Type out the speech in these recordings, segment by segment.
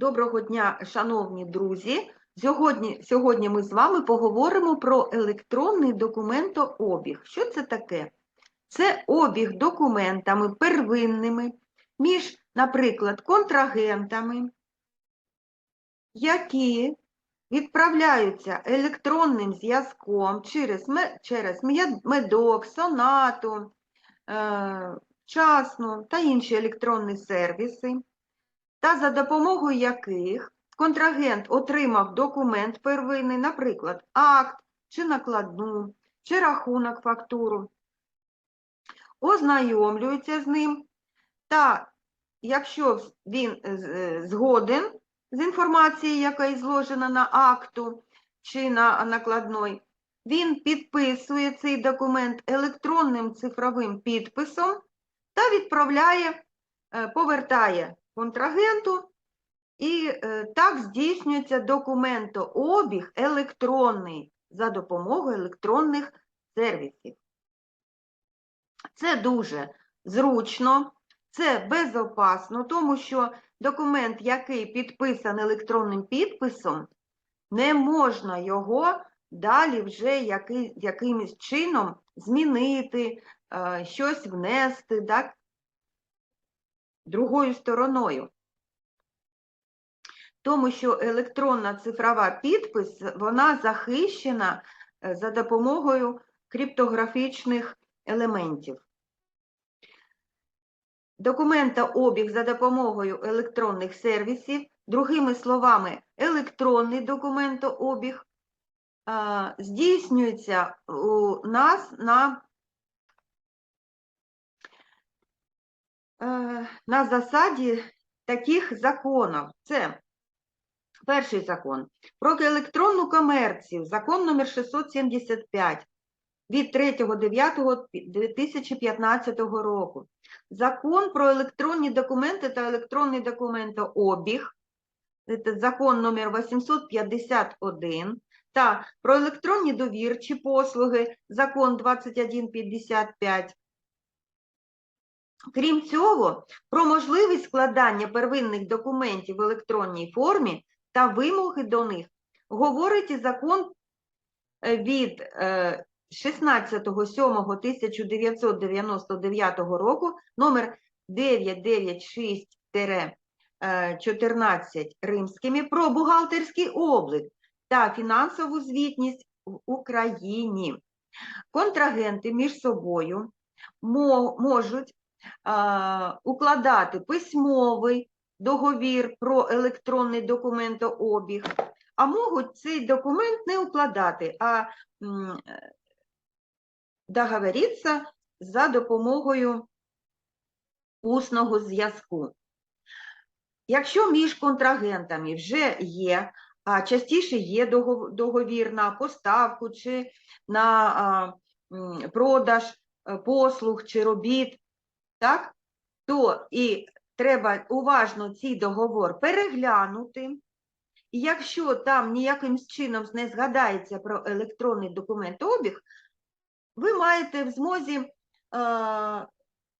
Доброго дня, шановні друзі. Сьогодні, сьогодні ми з вами поговоримо про електронний документообіг. Що це таке? Це обіг документами первинними між, наприклад, контрагентами, які відправляються електронним зв'язком через, через медок, сонату, е, часну та інші електронні сервіси та за допомогою яких контрагент отримав документ первинний, наприклад, акт чи накладну, чи рахунок фактуру, ознайомлюється з ним, та якщо він е, е, згоден з інформацією, яка зложена на акту чи на накладной, він підписує цей документ електронним цифровим підписом та відправляє, е, повертає контрагенту, і е, так здійснюється документообіг електронний за допомогою електронних сервісів. Це дуже зручно, це безопасно, тому що документ, який підписаний електронним підписом, не можна його далі вже який, якимось чином змінити, е, щось внести, так? Другою стороною. Тому що електронна цифрова підпис, вона захищена е, за допомогою криптографічних елементів. Документообіг за допомогою електронних сервісів, другими словами, електронний документообіг, здійснюється у нас на на засаді таких законів. Це перший закон. Про електронну комерцію, закон номер 675 від 3.9.2015 року. Закон про електронні документи та електронний документообіг, закон номер 851, та про електронні довірчі послуги, закон 2155, Крім цього, про можливість складання первинних документів в електронній формі та вимоги до них говорить і закон е, від е, 16.07.1999 року номер 996-14 римськими про бухгалтерський облік та фінансову звітність в Україні. Контрагенти між собою можуть укладати письмовий договір про електронний документообіг, а можуть цей документ не укладати, а договоритися за допомогою усного зв'язку. Якщо між контрагентами вже є, а частіше є договір на поставку чи на продаж е, послуг чи робіт, так? то і треба уважно цей договор переглянути. І якщо там ніяким чином не згадається про електронний документообіг, ви маєте в змозі е,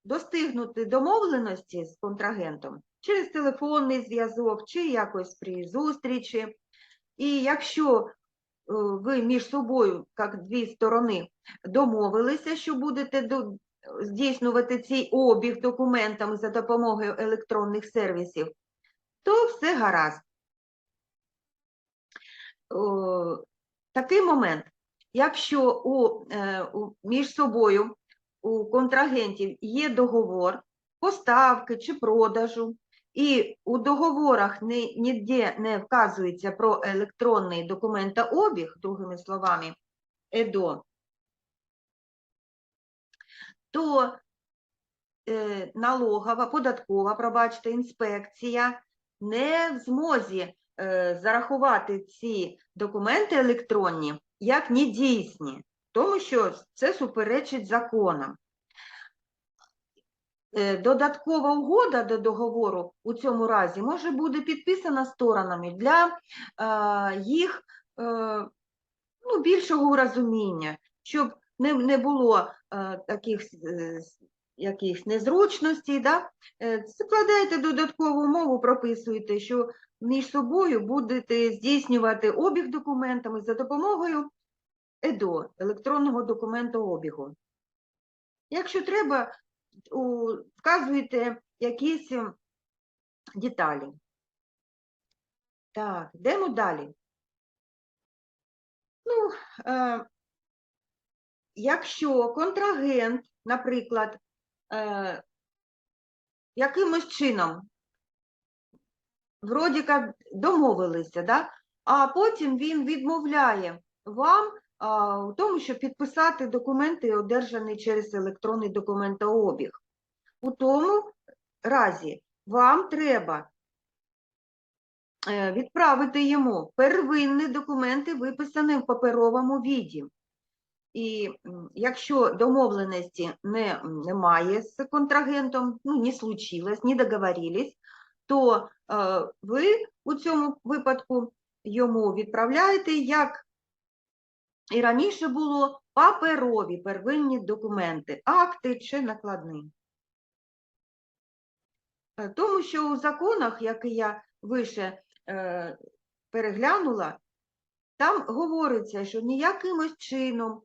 достигнути домовленості з контрагентом через телефонний зв'язок чи якось при зустрічі. І якщо е, ви між собою, як дві сторони, домовилися, що будете здійснювати цей обіг документами за допомогою електронних сервісів, то все гаразд. О, Такий момент, якщо у, е, у, між собою у контрагентів є договор поставки чи продажу, і у договорах ні- ніде не вказується про електронний документообіг, другими словами, ЕДО, то е, налогова, податкова, пробачте, інспекція не в змозі е, зарахувати ці документи електронні як недійсні, тому що це суперечить законам. Е, Додаткова угода до договору у цьому разі може бути підписана сторонами для е, їх е, ну, більшого розуміння, щоб не, не було е, таких е, якихось незручностей, да? е, складаєте додаткову умову, прописуєте, що між собою будете здійснювати обіг документами за допомогою ЕДО, електронного документообігу. Якщо треба, вказуєте якісь ем, деталі. Так, йдемо далі. Ну, е, якщо контрагент, наприклад, е, якимось чином, вроді домовилися, да? а потім він відмовляє вам у тому, щоб підписати документи, одержані через електронний документообіг. У тому разі вам треба е, відправити йому первинні документи, виписані в паперовому віді. І якщо домовленості не, немає з контрагентом, ну, не случилось, не договорились, то е, ви у цьому випадку йому відправляєте, як і раніше було, паперові первинні документи, акти чи накладні. Е, Тому що у законах, які я вище е, переглянула, там говориться, що ніякимось чином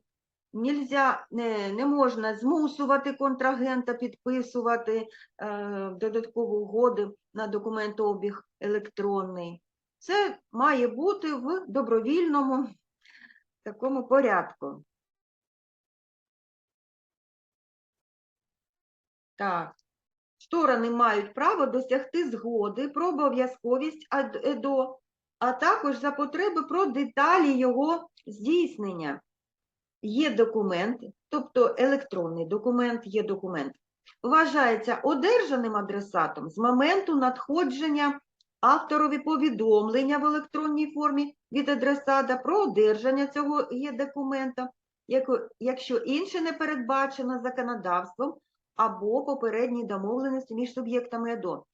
нельзя, не, не можна змусувати контрагента підписувати е, додаткові угоди на документообіг електронний. Це має бути в добровільному такому порядку. Так. Сторони мають право досягти згоди про обов'язковість ЕДО, а також за потреби про деталі його здійснення. Є документ, тобто електронний документ, є документ, вважається одержаним адресатом з моменту надходження авторові повідомлення в електронній формі від адресата про одержання цього є документа, якщо інше не передбачено законодавством або попередній домовленості між суб'єктами ЕДО.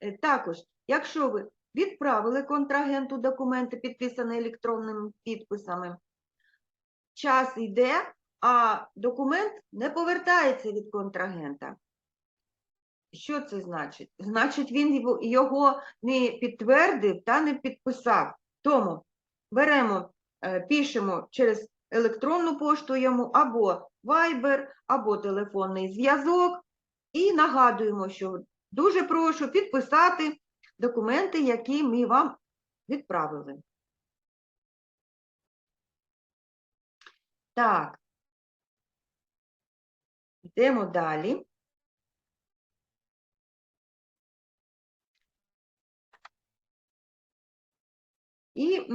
Е, Також, якщо ви відправили контрагенту документи, підписані електронними підписами, час йде, а документ не повертається від контрагента. Що це значить? Значить, він його- не підтвердив та не підписав. Тому беремо, е, пишемо через електронну пошту йому або Viber, або телефонний зв'язок і нагадуємо, що дуже прошу підписати документи, які ми вам відправили. Так. Йдемо далі. І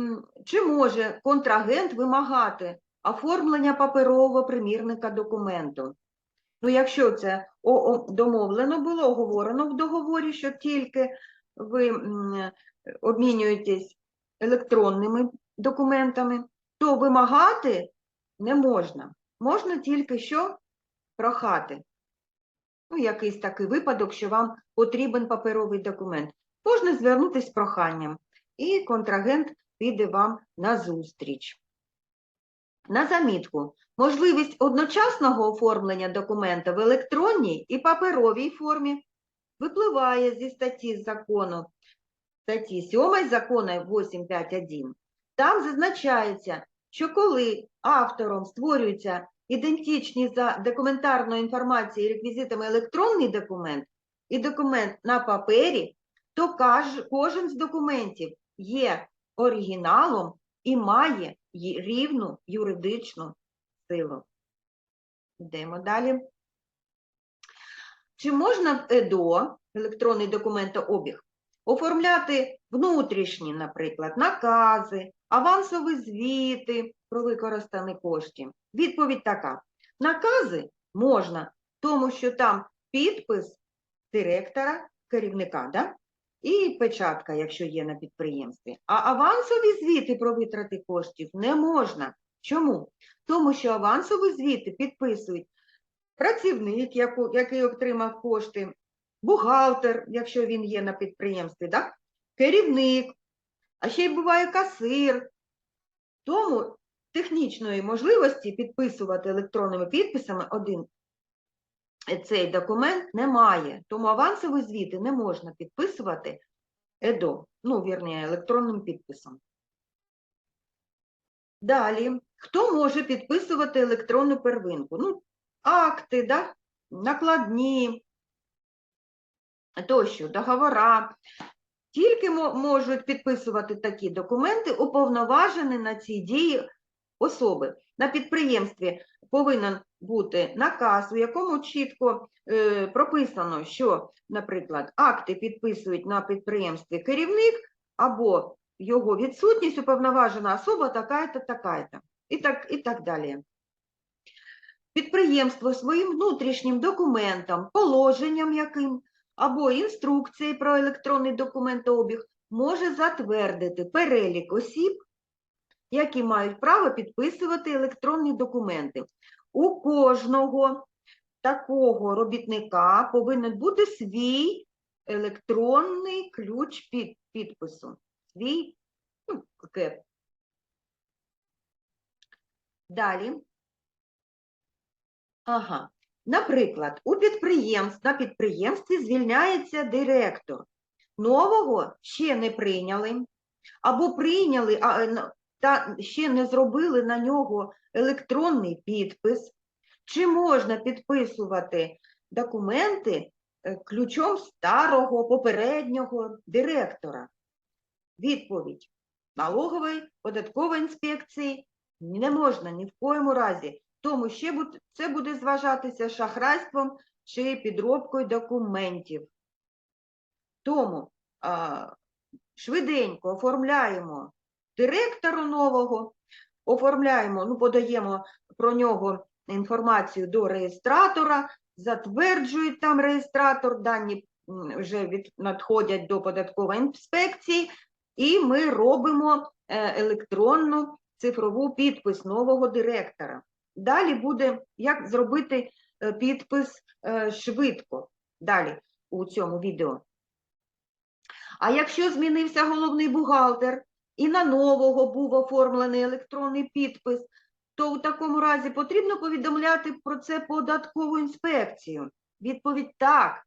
чи може контрагент вимагати оформлення паперового примірника документу? Ну, якщо це домовлено було, оговорено в договорі, що тільки ви обмінюєтесь електронними документами, то вимагати не можна. Можна тільки що прохати. Ну, якийсь такий випадок, що вам потрібен паперовий документ. Можна звернутися з проханням, і контрагент піде вам на зустріч. На замітку, можливість одночасного оформлення документа в електронній і паперовій формі випливає зі статті закону, статті 7 закону 851. Там зазначається, що коли автором створюються ідентичні за документарною інформацією і реквізитами електронний документ і документ на папері, то кожен з документів є оригіналом і має рівну юридичну силу. Йдемо далі. Чи можна в ЕДО, електронний документообіг, оформляти внутрішні, наприклад, накази, авансові звіти про використані кошти? Відповідь така. Накази можна, тому що там підпис директора, керівника, да? і печатка, якщо є на підприємстві. А авансові звіти про витрати коштів не можна. Чому? Тому що авансові звіти підписують працівник, який отримав кошти, бухгалтер, якщо він є на підприємстві, да? керівник, а ще й буває касир. Тому технічної можливості підписувати електронними підписами один цей документ немає, тому авансові звіти не можна підписувати ЕДО, ну, вірні, електронним підписом. Далі, хто може підписувати електронну первинку? Ну, акти, да? накладні, тощо, договора. Тільки можуть підписувати такі документи уповноважені на ці дії особи. На підприємстві повинен бути наказ, у якому чітко е, прописано, що, наприклад, акти підписують на підприємстві керівник або його відсутність уповноважена особа така-то, така-то. І так, і так далі. Підприємство своїм внутрішнім документом, положенням яким або інструкції про електронний документообіг може затвердити перелік осіб, які мають право підписувати електронні документи. У кожного такого робітника повинен бути свій електронний ключ під, підпису. Свій ну, КЕП. Далі. Ага. Наприклад, у підприємств, на підприємстві звільняється директор. Нового ще не прийняли, або прийняли, е, та ще не зробили на нього електронний підпис. Чи можна підписувати документи е, ключом старого попереднього директора? Відповідь налогової, податкової інспекції не можна ні в коєму разі, тому ще це буде зважатися шахрайством чи підробкою документів. Тому а, швиденько оформляємо директора нового, оформляємо, ну, подаємо про нього інформацію до реєстратора, затверджує там реєстратор, дані вже від, надходять до податкової інспекції, і ми робимо е, електронну цифрову підпис нового директора. Далі буде, як зробити е, підпис е, швидко. Далі у цьому відео. А якщо змінився головний бухгалтер і на нового був оформлений електронний підпис, то у такому разі потрібно повідомляти про це податкову інспекцію. Відповідь так.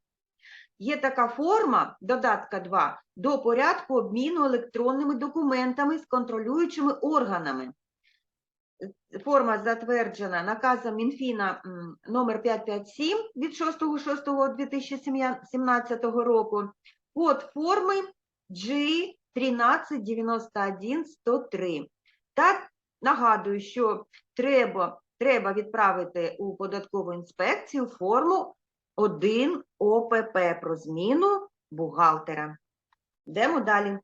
Є така форма, додатка 2, до порядку обміну електронними документами з контролюючими органами. Форма затверджена наказом Мінфіна номер 557 від 6.6.2017 року. Код форми G1391103. Так, нагадую, що треба, треба відправити у податкову інспекцію форму 1 ОПП про зміну бухгалтера. Йдемо далі.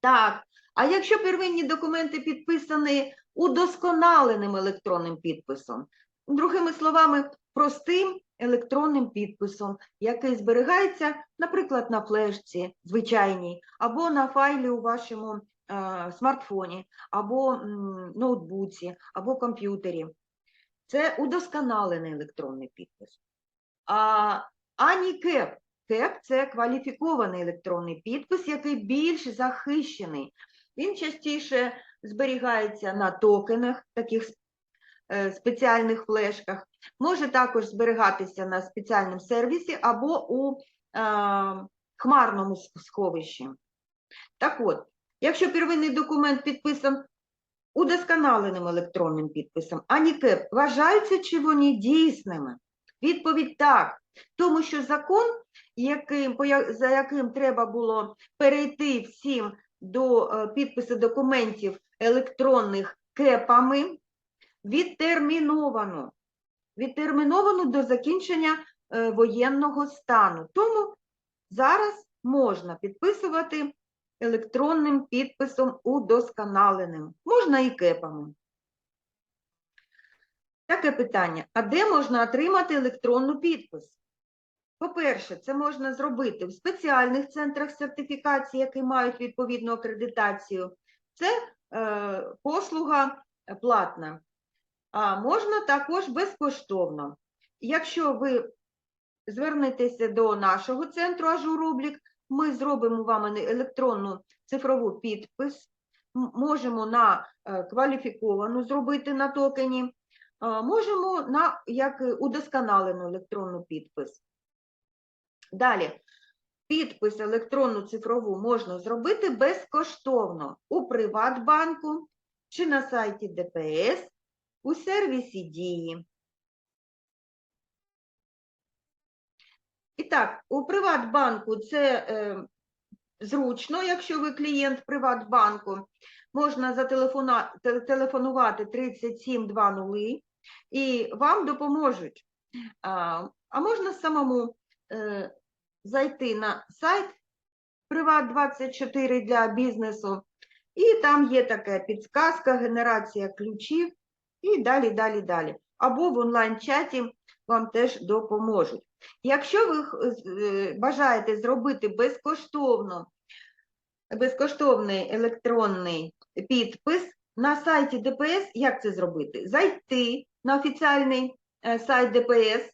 Так, а якщо первинні документи підписані удосконаленим електронним підписом, другими словами, простим електронним підписом, який зберігається, наприклад, на флешці звичайній, або на файлі у вашому е, смартфоні, або м, ноутбуці, або комп'ютері. Це удосконалений електронний підпис. А, ані КЕП. КЕП – це кваліфікований електронний підпис, який більш захищений. Він частіше зберігається на токенах, таких е, спеціальних флешках, може також зберігатися на спеціальному сервісі або у е, хмарному сховищі. Так от, якщо первинний документ підписан удосконаленим електронним підписом, ані КЕП, вважаються чи вони дійсними? Відповідь так, тому що закон, яким, за яким треба було перейти всім до е, підпису документів електронних КЕПами, відтерміновано. Відтерміновано до закінчення е, воєнного стану. Тому зараз можна підписувати електронним підписом удосконаленим. Можна і кепами. Таке питання. А де можна отримати електронну підпис? По-перше, це можна зробити в спеціальних центрах сертифікації, які мають відповідну акредитацію. Це е, послуга платна. А можна також безкоштовно. Якщо ви звернетеся до нашого центру Ажуроблік, ми зробимо вам електронну цифрову підпис, можемо на е, кваліфіковану зробити на токені, можемо на як удосконалену електронну підпис. Далі, підпис електронну цифрову можна зробити безкоштовно у Приватбанку чи на сайті ДПС, у сервісі Дії. І так, у Приватбанку це е, зручно, якщо ви клієнт Приватбанку, можна зателефона- телефонувати 3720 і вам допоможуть. А, а можна самому е, зайти на сайт Приват24 для бізнесу, і там є така підсказка, генерація ключів, і далі, далі, далі. Або в онлайн-чаті вам теж допоможуть. Якщо ви е, бажаєте зробити безкоштовно, безкоштовний електронний підпис на сайті ДПС, як це зробити? Зайти на офіціальний е, сайт ДПС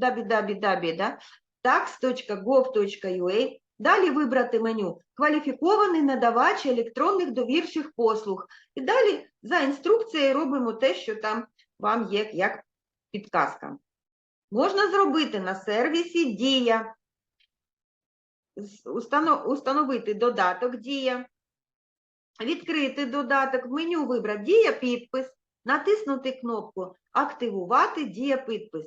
www, да, tax.gov.ua, далі вибрати меню «Кваліфікований надавач електронних довірчих послуг». І далі за інструкцією робимо те, що там вам є як підказка. Можна зробити на сервісі Дія, установити додаток Дія, відкрити додаток, в меню вибрати Дія підпис, натиснути кнопку Активувати Дія підпис.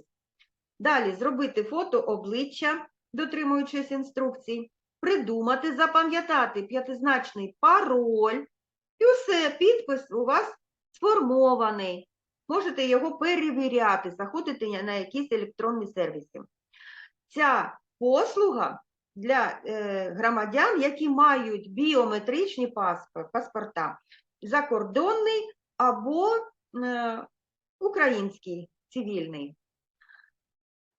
Далі зробити фото обличчя, дотримуючись інструкцій, придумати, запам'ятати п'ятизначний пароль, і все, підпис у вас сформований. Можете його перевіряти, заходити на- якісь електронні сервіси. Ця послуга для е, громадян, які мають біометричні паспор- паспорта, закордонний або е, український цивільний.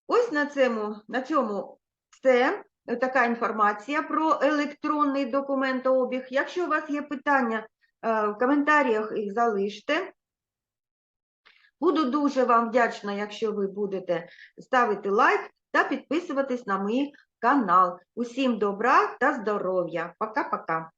Ось на цьому, на цьому все. Така інформація про електронний документообіг. Якщо у вас є питання, е, в коментарях їх залиште. Буду дуже вам вдячна, якщо ви будете ставити лайк та підписуватись на мій канал. Усім добра та здоров'я. Пока-пока.